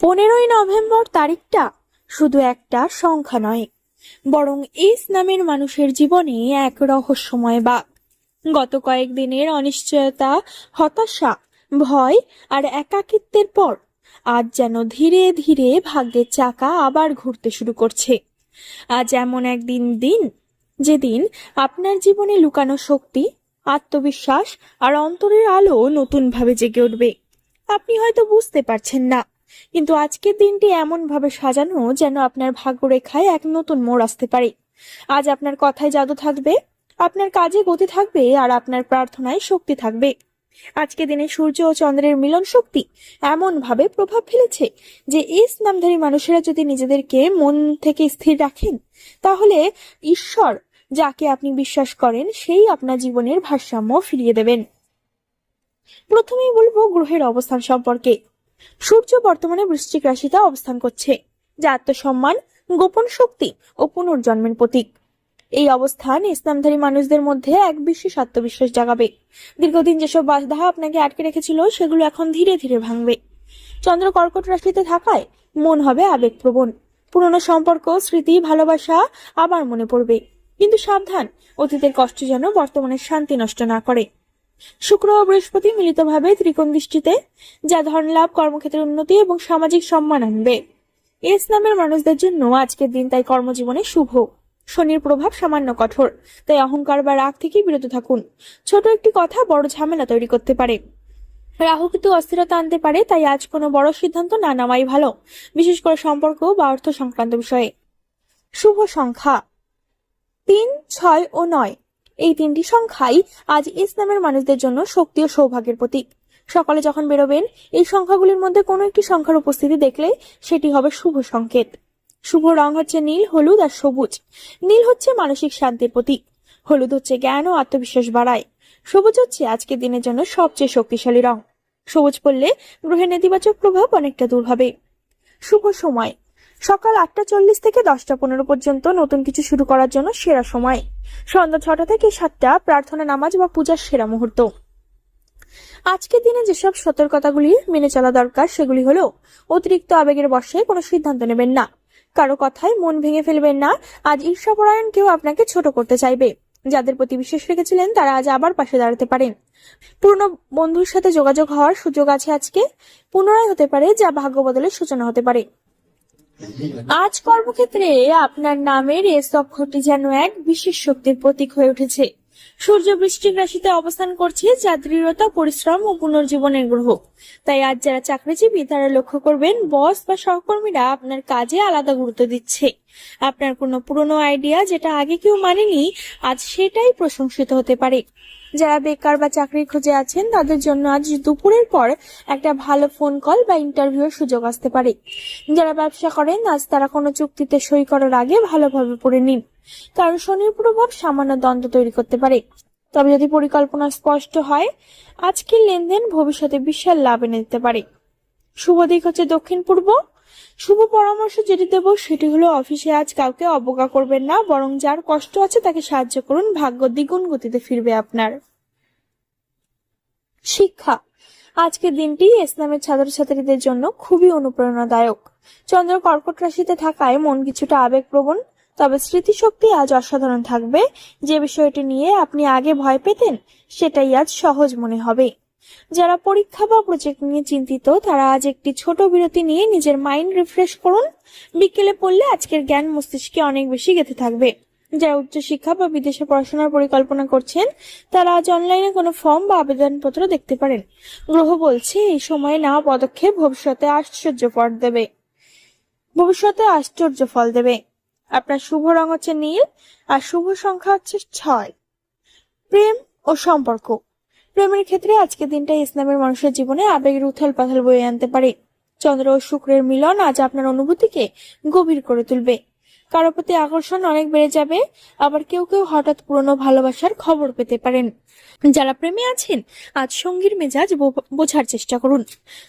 পনেরোই নভেম্বর তারিখটা শুধু একটা সংখ্যা নয়, বরং এস নামের মানুষের জীবনে এক রহস্যময় বাক গত কয়েকদিনের অনিশ্চয়তা, হতাশা, ভয় আর একাকিত্বের পর আজ যেন ধীরে ধীরে ভাগ্যের চাকা আবার ঘুরতে শুরু করছে। আজ এমন একদিন দিন যেদিন আপনার জীবনে লুকানো শক্তি, আত্মবিশ্বাস আর অন্তরের আলো নতুনভাবে জেগে উঠবে। আপনি হয়তো বুঝতে পারছেন না কিন্তু আজকের দিনটি এমন ভাবে সাজানো যেন আপনার ভাগ্যরেখায় এক নতুন মোড় আসতে পারে। আজ আপনার কথায় জাদু থাকবে, আপনার কাজে গতি থাকবে, আর আপনার প্রার্থনায় শক্তি থাকবে। আজকে দিনে সূর্য ও চন্দ্রের মিলন শক্তি এমন ভাবে প্রভাব ফেলেছে যে এস নামধারী মানুষেরা যদি নিজেদেরকে মন থেকে স্থির রাখেন, তাহলে ঈশ্বর যাকে আপনি বিশ্বাস করেন, সেই আপনার জীবনের ভারসাম্য ফিরিয়ে দেবেন। প্রথমেই বলব গ্রহের অবস্থান সম্পর্কে। সূর্য বর্তমানে বৃশ্চিক রাশিতে অবস্থান করছে, যা আত্মসম্মান, গোপন শক্তি ও পুনর্জন্মের প্রতীক। এই অবস্থান ইসলামধারী মানুষদের মধ্যে এক বিশেষ আত্মবিশ্বাস জাগাবে। দীর্ঘদিন যেসব বাধা আপনাকে আটকে রেখেছিল, সেগুলো এখন ধীরে ধীরে ভাঙবে। চন্দ্র কর্কট রাশিতে থাকায় মন হবে আবেগপ্রবণ। পুরনো সম্পর্ক, স্মৃতি, ভালোবাসা আবার মনে পড়বে। কিন্তু সাবধান, অতীতের কষ্ট যেন বর্তমানে শান্তি নষ্ট না করে। শুক্র ও বৃহস্পতি মিলিতভাবে ত্রিকোণ দৃষ্টিতে যা ধন লাভ, কর্মক্ষেত্রের উন্নতি এবং সামাজিক সম্মান আনবে। এস নামের মানুষদের জন্য আজকের দিন তাই কর্মজীবনে শুভ। শনির প্রভাব সামান্য কঠোর, তাই অহংকার বা রাগ থেকে বিরত থাকুন। ছোট একটি কথা বড় ঝামেলা তৈরি করতে পারে। রাহু কিন্তু অস্থিরতা আনতে পারে, তাই আজ কোনো বড় সিদ্ধান্ত না নেওয়াই ভালো, বিশেষ করে সম্পর্ক বা অর্থ সংক্রান্ত বিষয়ে। শুভ সংখ্যা তিন, ছয় ও নয়। এই তিনটি সংখ্যাই আজ ইসলামের মানুষদের জন্য শক্তি ও সৌভাগ্যের প্রতীক। সকালে যখন বেরোবেন, এই সংখ্যাগুলির মধ্যে কোনো একটি সংখ্যার উপস্থিতি দেখলে সেটি হবে শুভ সংকেত। শুভ রং হচ্ছে নীল, হলুদ আর সবুজ। নীল হচ্ছে মানসিক শান্তির প্রতীক। হলুদ হচ্ছে জ্ঞান ও আত্মবিশ্বাস বাড়ায়। সবুজ হচ্ছে আজকের দিনের জন্য সবচেয়ে শক্তিশালী রং। সবুজ পড়লে গ্রহের নেতিবাচক প্রভাব অনেকটা দূর হবে। শুভ সময়। সকাল আটটা চল্লিশ থেকে দশটা পনেরো পর্যন্ত নতুন কিছু শুরু করার জন্য সেরা সময়। সন্ধ্যা ছটা থেকে সাতটা প্রার্থনা নামাজ বা পূজার সেরা মুহূর্ত। আজকের দিনে যেসব সতর্কতাগুলি মেনে চলা দরকার, সেগুলি হলো, অতিরিক্ত আবেগের বশে কোনো সিদ্ধান্ত নেবেন না। কারও কথায় মন ভেঙে ফেলবেন না। আজ ঈর্ষাপরায়ণ কেউ আপনাকে ছোট করতে চাইবে। যাদের প্রতি বিশ্বাস রেখেছিলেন, তারা আজ আবার পাশে দাঁড়াতে পারেন। পুরনো বন্ধুর সাথে যোগাযোগ হওয়ার সুযোগ আছে আজকে। পুনরায় হতে পারে যা ভাগ্য বদলের সূচনা হতে পারে। আজ কর্মক্ষেত্রে আপনার নামের এস অক্ষরটি যেন এক বিশেষ শক্তির প্রতীক হয়ে উঠেছে। সূর্য বৃষ্টিক রাশিতে অবস্থান করছে যা দৃঢ়তা পরিশ্রম ও পুনর্জীবনের গ্রহ। তাই আজ যারা চাকরিজীবী, তারা লক্ষ্য করবেন, বস বা সহকর্মীরা আপনার কাজে আলাদা গুরুত্ব দিচ্ছে। আপনার কোনো পুরনো আইডিয়া যেটা আগে কেউ মানেনি, আজ সেটাই প্রশংসিত হতে পারে। যারা বেকার বা চাকরির খোঁজে আছেন, তাদের জন্য আজ দুপুরের পর একটা ভালো ফোন কল বা ইন্টারভিউর সুযোগ আসতে পারে। যারা ব্যবসা করেন, আজ তারা কোনো চুক্তিতে সই করার আগে ভালোভাবে পড়ে নিন। কারণ শনির প্রভাব সামান্য দ্বন্দ্ব তৈরি করতে পারে। তবে যদি পরিকল্পনা স্পষ্ট হয়, আজকের লেনদেন ভবিষ্যতে বিশাল লাভ এনে দিতে পারে। শুভ দিক হচ্ছে দক্ষিণ পূর্ব শুভ পরামর্শ যেটি দেব সেটি হলো, অফিসে আজ কাউকে অবজ্ঞা করবেন না, বরং যার কষ্ট আছে তাকে সাহায্য করুন, ভাগ্য দ্বিগুণ গতিতে ফিরবে আপনার। শিক্ষা। আজকের দিনটি ইসলামের ছাত্রছাত্রীদের জন্য খুবই অনুপ্রেরণাদায়ক। চন্দ্র কর্কট রাশিতে থাকায় মন কিছুটা আবেগপ্রবণ তবে স্মৃতিশক্তি আজ অসাধারণ থাকবে। যে বিষয়টি নিয়ে আপনি আগে ভয় পেতেন, সেটাই আজ সহজ মনে হবে। যারা পরীক্ষা বা প্রজেক্ট নিয়ে চিন্তিত, তারা আজ একটি ছোট বিরতি নিয়ে নিজের মাইন্ড রিফ্রেশ করুন। বিকেলে পড়লে আজকের জ্ঞান মস্তিষ্কে অনেক বেশি গেঁথে থাকবে। যারা উচ্চশিক্ষা বা বিদেশে পড়াশোনার পরিকল্পনা করছেন, তারা আজ অনলাইনে কোনো ফর্ম বা আবেদনপত্র দেখতে পারেন। গ্রহ বলছে, এই সময়ে নেওয়া পদক্ষেপ, ভবিষ্যতে আশ্চর্য ফল দেবে। ভবিষ্যতে আশ্চর্য ফল দেবে। আপনার শুভ রং হচ্ছে নীল, আর শুভ সংখ্যা হচ্ছে ছয়। প্রেম ও সম্পর্ক। প্রেমের ক্ষেত্রে আজকের দিনটা ইসলামের মানুষের জীবনে আবেগের উথাল পাথাল বয়ে আনতে পারে। চন্দ্র ও শুক্রের মিলন আজ আপনার অনুভূতিকে গভীর করে তুলবে। কারও প্রতি আকর্ষণ অনেক বেড়ে যাবে। আবার কেউ কেউ হঠাৎ পুরনো ভালোবাসার খবর পেতে পারেন। যারা প্রেমে আছেন, আজ সঙ্গীর মেজাজ বোঝার চেষ্টা করুন।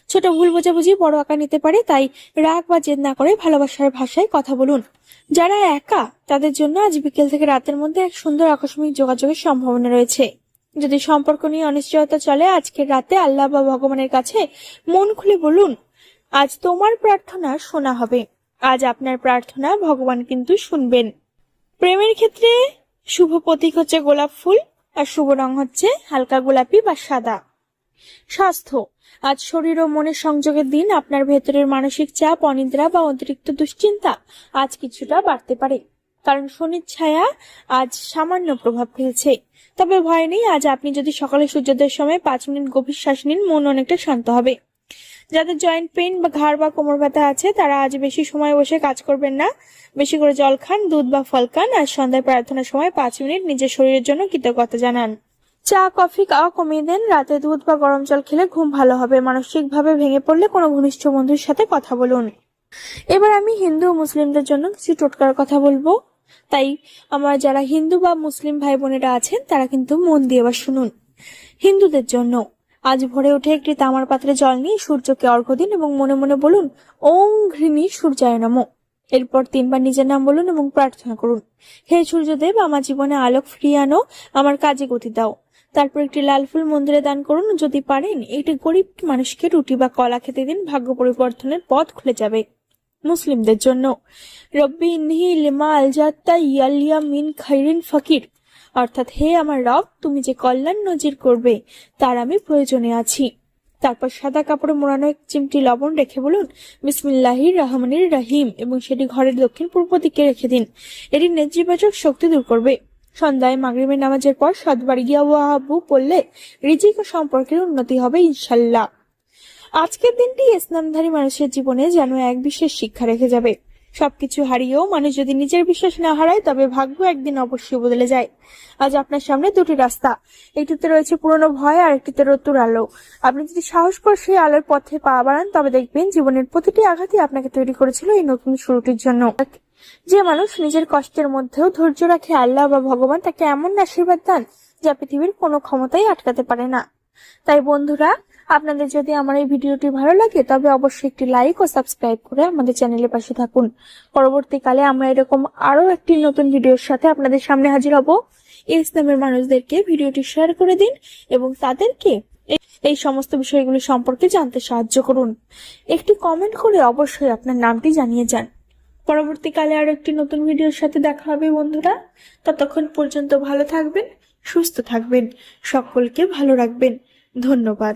ছোট ভুল বোঝাবুঝি বড় আঁকা নিতে পারে, তাই রাগ বা জেদ না করে ভালোবাসার ভাষায় কথা বলুন। যারা একা, তাদের জন্য আজ বিকেল থেকে রাতের মধ্যে এক সুন্দর আকস্মিক যোগাযোগের সম্ভাবনা রয়েছে। যদি সম্পর্ক নিয়ে অনিশ্চয়তা চলে, আজকের রাতে আল্লাহ বা ভগবানের কাছে মন খুলে বলুন, আজ তোমার প্রার্থনা শোনা হবে। আজ আপনার প্রার্থনা ভগবান কিন্তু শুনবেন। প্রেমের ক্ষেত্রে শুভ প্রতীক হচ্ছে গোলাপ ফুল, আর শুভ রং হচ্ছে হালকা গোলাপি বা সাদা। স্বাস্থ্য, আজ শরীর ও মনের সংযোগের দিন আপনার ভেতরের মানসিক চাপ, অনিদ্রা বা অতিরিক্ত দুশ্চিন্তা আজ কিছুটা বাড়তে পারে। কারণ শনির ছায়া আজ সামান্য প্রভাব ফেলছে। তবে ভয় নেই, আজ আপনি যদি সকালে সূর্যোদয়ের সময় পাঁচ মিনিট গভীর শ্বাস নিন, মন অনেকটা শান্ত হবে। যাদের জয়েন্ট পেইন বা ঘাড় বা কোমর ব্যথা আছে, তারা আজ বেশি সময় বসে কাজ করবেন না। বেশি করে জল খান, দুধ বা ফল খান, আর সন্ধ্যায় প্রার্থনার সময় পাঁচ মিনিট নিজের শরীরের জন্য কৃতজ্ঞতা জানান। চা, কফি খাওয়া কমিয়ে দেন। রাতে দুধ বা গরম জল খেলে ঘুম ভালো হবে। মানসিকভাবে ভেঙে পড়লে কোনো ঘনিষ্ঠ বন্ধুর সাথে কথা বলুন। এবার আমি হিন্দু ও মুসলিমদের জন্য কিছু টোটকার কথা বলব। তাই আমার যারা হিন্দু বা মুসলিম ভাই বোনেরা আছেন, তারা কিন্তু মন দিয়ে এবার শুনুন। হিন্দুদের জন্য আজ ভোরে উঠে একটি তামার পাত্রে জল নিয়ে সূর্যকে অর্ঘ্য দিন এবং মনে মনে বলুন, ওং ঘৃণী সূর্যায় নমঃ। এরপর তিনবার নিজের নাম বলুন এবং প্রার্থনা করুন, হে সূর্যদেব, আমার জীবনে আলোক ফিরিয়ে আনো, আমার কাজে গতি দাও। তারপর একটি লাল ফুল মন্দিরে দান করুন, যদি পারেন, একটি গরিব মানুষকে রুটি বা কলা খেতে দিন, ভাগ্য পরিবর্তনের পথ খুলে যাবে মুসলিমদের জন্য। রব্বি ইন্হি লিমা আলজাত্তা ইয়ালিয়া মিন খাইরিন ফকির। অর্থাৎ হে আমার রব, তুমি যে কল্যাণ নজির করবে, তার আমি প্রয়োজনে আছি। তারপর সাদা কাপড়ে মোড়ানো এক চিমটি লবণ রেখে বলুন বিসমিল্লাহির রহমানির রাহিম, এবং সেটি ঘরের দক্ষিণ পূর্ব দিকে রেখে দিন। এটি নেতিবাচক শক্তি দূর করবে। সন্ধ্যায় মাগরিবের নামাজের পর সদবাড়ি গিয়া ওয়াহাবু পড়লে রিজিক ও সম্পর্কের উন্নতি হবে ইনশাল্লাহ। আজকের দিনটি ইসলামধারী মানুষের জীবনে যেন এক বিশেষ শিক্ষা রেখে যাবে। সবকিছু হারিয়েও মানুষ যদি নিজের বিশ্বাস না হারায়, তবে ভাগ্য একদিন অবশ্যই বদলে যায়। আজ আপনার সামনে দুটি রাস্তা। একটিতে রয়েছে পুরনো ভয়, আর একটিতে রতুর আলো। আপনি যদি সাহস করে সেই আলোর পথে পা বাড়ান, তবে দেখবেন জীবনের প্রতিটি আঘাতই আপনাকে তৈরি করেছিল এই নতুন শুরুটির জন্য। যে মানুষ নিজের কষ্টের মধ্যেও ধৈর্য রাখে, আল্লাহ বা ভগবান তাকে এমন আশীর্বাদ দেন যা পৃথিবীর কোনো ক্ষমতাই আটকাতে পারে না। তাই বন্ধুরা আপনাদের যদি আমার এই ভিডিওটি ভালো লাগে, তবে অবশ্যই একটি লাইক ও সাবস্ক্রাইব করে আমাদের চ্যানেলের পাশে থাকুন। পরবর্তীকালে আমরা এরকম আরও একটি নতুন ভিডিওর সাথে আপনাদের সামনে হাজির হব। ইসলামের মানুষদেরকে ভিডিওটি শেয়ার করে দিন এবং তাদেরকে এই- সমস্ত বিষয়গুলি সম্পর্কে জানতে সাহায্য করুন। একটি কমেন্ট করে অবশ্যই আপনার নামটি জানিয়ে যান। পরবর্তীকালে আরও একটি নতুন ভিডিওর সাথে দেখা হবে বন্ধুরা। ততক্ষণ পর্যন্ত ভালো থাকবেন, সুস্থ থাকবেন, সকলকে ভালো রাখবেন। ধন্যবাদ।